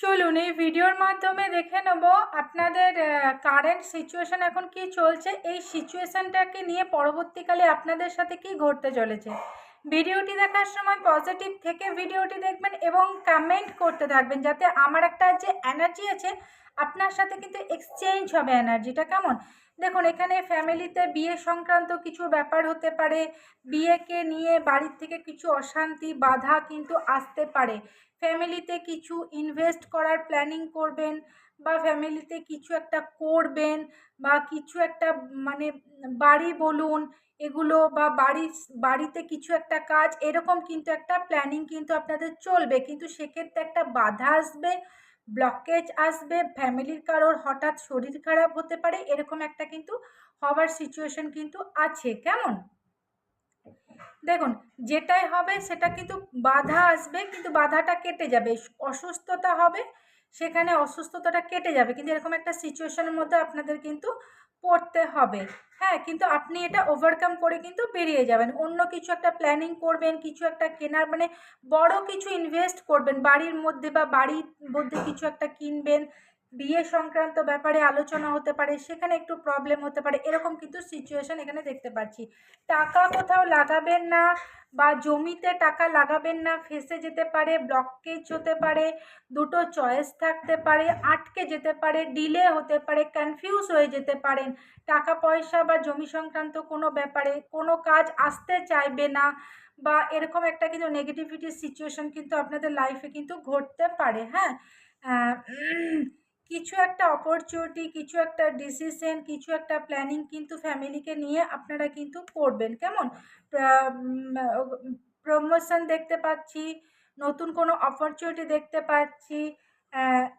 চলুন এই ভিডিওর মাধ্যমে দেখে নেব আপনাদের কারেন্ট সিচুয়েশান এখন কি চলছে, এই সিচুয়েশানটাকে নিয়ে পরবর্তীকালে আপনাদের সাথে কি ঘটতে চলেছে। ভিডিওটি দেখার সময় পজিটিভ থেকে ভিডিওটি দেখবেন এবং কমেন্ট করতে থাকবেন যাতে আমার একটা যে এনার্জি আছে, আপনার সাথে কিন্তু এক্সচেঞ্জ হবে এনার্জিটা কেমন? দেখুন, এখানে ফ্যামিলিতে বিয়ে সংক্রান্ত কিছু ব্যাপার হতে পারে, বিয়েকে নিয়ে বাড়ির থেকে কিছু অশান্তি, বাধা কিন্তু আসতে পারে। ফ্যামিলিতে কিছু ইনভেস্ট করার প্ল্যানিং করবেন বা ফ্যামিলিতে কিছু একটা করবেন বা কিছু একটা মানে বাড়ি বলুন এগুলো বা বাড়ি, বাড়িতে কিছু একটা কাজ, এরকম কিন্তু একটা প্ল্যানিং কিন্তু আপনাদের চলবে। কিন্তু সেক্ষেত্রে একটা বাধা আসবে ব্লকেজ আসবে ফ্যামিলির কারোর হঠাৎ শরীর খারাপ হতে পারে, এরকম একটা কিন্তু হওয়ার সিচুয়েশন কিন্তু আছে। কেমন? দেখুন, যেটাই হবে সেটা কিন্তু বাধা আসবে, কিন্তু বাধাটা কেটে যাবে। অসুস্থতা হবে, সেখানে অসুস্থতাটা কেটে যাবে। কিন্তু এরকম একটা সিচুয়েশনের মধ্যে আপনাদের কিন্তু পড়তে হবে। হ্যাঁ কিন্তু আপনি এটা ওভারকাম করে কিন্তু বেরিয়ে যাবেন। অন্য কিছু একটা প্ল্যানিং করবেন, কিছু একটা কেনার মানে বড় কিছু ইনভেস্ট করবেন। বাড়ির মধ্যে বা বাড়ির মধ্যে কিছু একটা কিনবেন বিয়ে সংক্রান্ত ব্যাপারে আলোচনা হতে পারে, সেখানে একটু প্রবলেম হতে পারে, এরকম কিন্তু সিচুয়েশন এখানে দেখতে পাচ্ছি। টাকা কোথাও লাগাবেন না বা জমিতে টাকা লাগাবেন না, ফেসে যেতে পারে ব্লকেজ হতে পারে, দুটো চয়েস থাকতে পারে, আটকে যেতে পারে ডিলে হতে পারে কনফিউজ হয়ে যেতে পারেন। টাকা পয়সা বা জমি সংক্রান্ত কোনো ব্যাপারে কোনো কাজ আসতে চাইবে না বা এরকম একটা কিন্তু নেগেটিভিটি সিচুয়েশন কিন্তু আপনাদের লাইফে কিন্তু ঘটতে পারে হ্যাঁ? কিছু একটা অপরচুনিটি কিছু একটা ডিসিশন কিছু একটা প্ল্যানিং কিন্তু ফ্যামিলিকে নিয়ে আপনারা কিন্তু করবেন। কেমন? প্রমোশন দেখতে পাচ্ছি, নতুন কোনো অপরচুনিটি দেখতে পাচ্ছি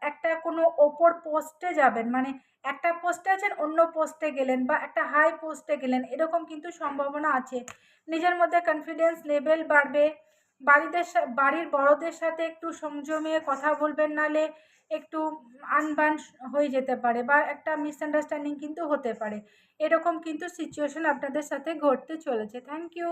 একটা কোনো ওপর পোস্টে যাবেন। মানে একটা পোস্টে আছেন, অন্য পোস্টে গেলেন বা একটা হাই পোস্টে গেলেন, এরকম কিন্তু সম্ভাবনা আছে। নিজের মধ্যে কনফিডেন্স লেভেল বাড়বে। বাড়িদের বাড়ির বড়দের সাথে একটু সংযমে কথা বলবেন, নালে একটু আনবান হয়ে যেতে পারে বা একটা মিসআন্ডারস্ট্যান্ডিং কিন্তু হতে পারে। এরকম কিন্তু সিচুয়েশন আপনাদের সাথে ঘটতে চলেছে। Thank you